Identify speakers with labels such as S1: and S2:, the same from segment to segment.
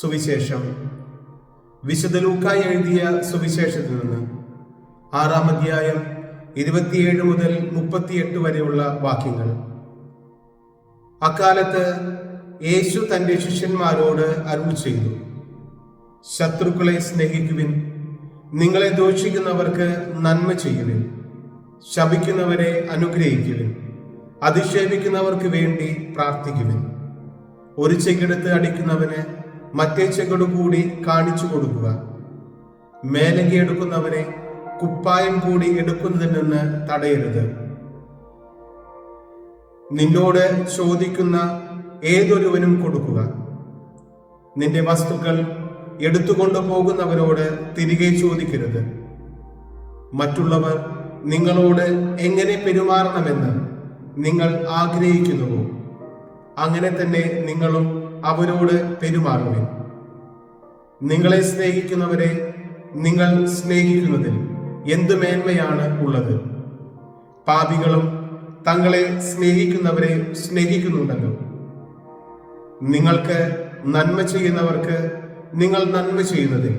S1: സുവിശേഷം. വിശുദ്ധ ലൂക്കായി എഴുതിയ സുവിശേഷത്തിൽ നിന്ന് ആറാം അധ്യായം ഇരുപത്തിയേഴ് മുതൽ മുപ്പത്തിയെട്ട് വരെയുള്ള വാക്യങ്ങൾ. അക്കാലത്ത് യേശു തന്റെ ശിഷ്യന്മാരോട് അരുൾ ചെയ്തു. ശത്രുക്കളെ സ്നേഹിക്കുവിൻ നിങ്ങളെ ദോഷിക്കുന്നവർക്ക് നന്മ ചെയ്യുവിൻ ശപിക്കുന്നവരെ അനുഗ്രഹിക്കുവിൻ അധിക്ഷേപിക്കുന്നവർക്ക് വേണ്ടി പ്രാർത്ഥിക്കുവിൻ. ഒരു ചെക്കെടുത്ത് അടിക്കുന്നവന് മറ്റേ ചെകിട് കൂടി കാണിച്ചു കൊടുക്കുക. മേലങ്കി എടുക്കുന്നവനെ കുപ്പായം കൂടി എടുക്കുന്നതിൽ നിന്ന് തടയരുത്. നിന്നോട് ചോദിക്കുന്ന ഏതൊരുവനും കൊടുക്കുക. നിന്റെ വസ്തുക്കൾ എടുത്തുകൊണ്ടു പോകുന്നവരോട് തിരികെ ചോദിക്കരുത്. മറ്റുള്ളവർ നിങ്ങളോട് എങ്ങനെ പെരുമാറണമെന്ന് നിങ്ങൾ ആഗ്രഹിക്കുന്നുവോ? അങ്ങനെ തന്നെ നിങ്ങളും അവരോട് പെരുമാറുവിൻ. നിങ്ങളെ സ്നേഹിക്കുന്നവരെ നിങ്ങൾ സ്നേഹിക്കുന്നതിൽ എന്ത് മേന്മയാണ് ഉള്ളത്? പാപികളും തങ്ങളെ സ്നേഹിക്കുന്നവരെ സ്നേഹിക്കുന്നുണ്ടല്ലോ. നിങ്ങൾക്ക് നന്മ ചെയ്യുന്നവർക്ക് നിങ്ങൾ നന്മ ചെയ്യുന്നതിൽ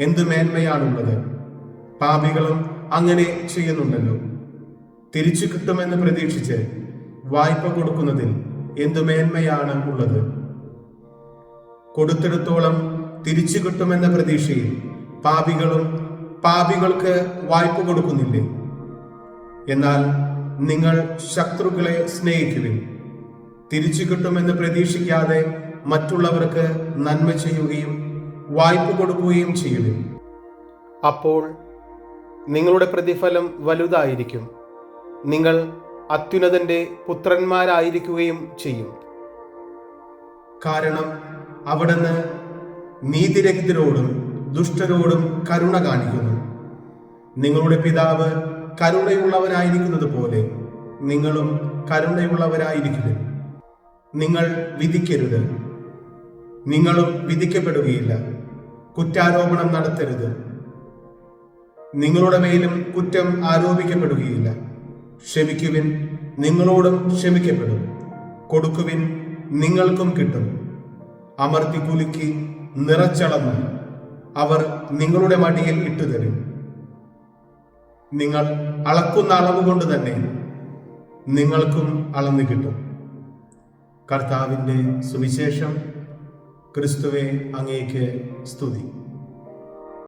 S1: എന്ത് മേന്മയാണുള്ളത്? പാപികളും അങ്ങനെ ചെയ്യുന്നുണ്ടല്ലോ. തിരിച്ചു കിട്ടുമെന്ന് പ്രതീക്ഷിച്ച് വായ്പ കൊടുക്കുന്നതിൽ എന്തു മേന്മയാണ് ഉള്ളത്? കൊടുത്തിടത്തോളം തിരിച്ചു കിട്ടുമെന്ന പ്രതീക്ഷയിൽ പാപികളും പാപികൾക്ക് വായ്പ കൊടുക്കുന്നില്ലേ? എന്നാൽ നിങ്ങൾ ശത്രുക്കളെ സ്നേഹിക്കുവിൻ. തിരിച്ചു കിട്ടുമെന്ന് പ്രതീക്ഷിക്കാതെ മറ്റുള്ളവർക്ക് നന്മ ചെയ്യുകയും വായ്പ കൊടുക്കുകയും ചെയ്യുവിൻ. അപ്പോൾ നിങ്ങളുടെ പ്രതിഫലം വലുതായിരിക്കും. നിങ്ങൾ അത്യുന്നതന്റെ പുത്രന്മാരായിരിക്കുകയും ചെയ്യും. കാരണം അവിടുന്ന് നീതിരഹിതരോടും ദുഷ്ടരോടും കരുണ കാണിക്കുന്നു. നിങ്ങളുടെ പിതാവ് കരുണയുള്ളവരായിരിക്കുന്നത് പോലെ നിങ്ങളും കരുണയുള്ളവരായിരിക്കുക നിങ്ങൾ വിധിക്കരുത്. നിങ്ങളും വിധിക്കപ്പെടുകയില്ല. കുറ്റാരോപണം നടത്തരുത്. നിങ്ങളുടെ മേലും കുറ്റം ആരോപിക്കപ്പെടുകയില്ല. ക്ഷമിക്കുവിൻ നിങ്ങളോടും ക്ഷമിക്കപ്പെടും. കൊടുക്കുവിൻ നിങ്ങൾക്കും കിട്ടും. അമർത്തി കുലുക്കി നിറച്ചളന്ന്. അവർ നിങ്ങളുടെ മടിയിൽ ഇട്ടുതരും. നിങ്ങൾ അളക്കുന്ന അളവ് കൊണ്ട് തന്നെ നിങ്ങൾക്കും അളന്നു കിട്ടും. കർത്താവിന്റെ സുവിശേഷം ക്രിസ്തുവെ അങ്ങേക്ക് സ്തുതി.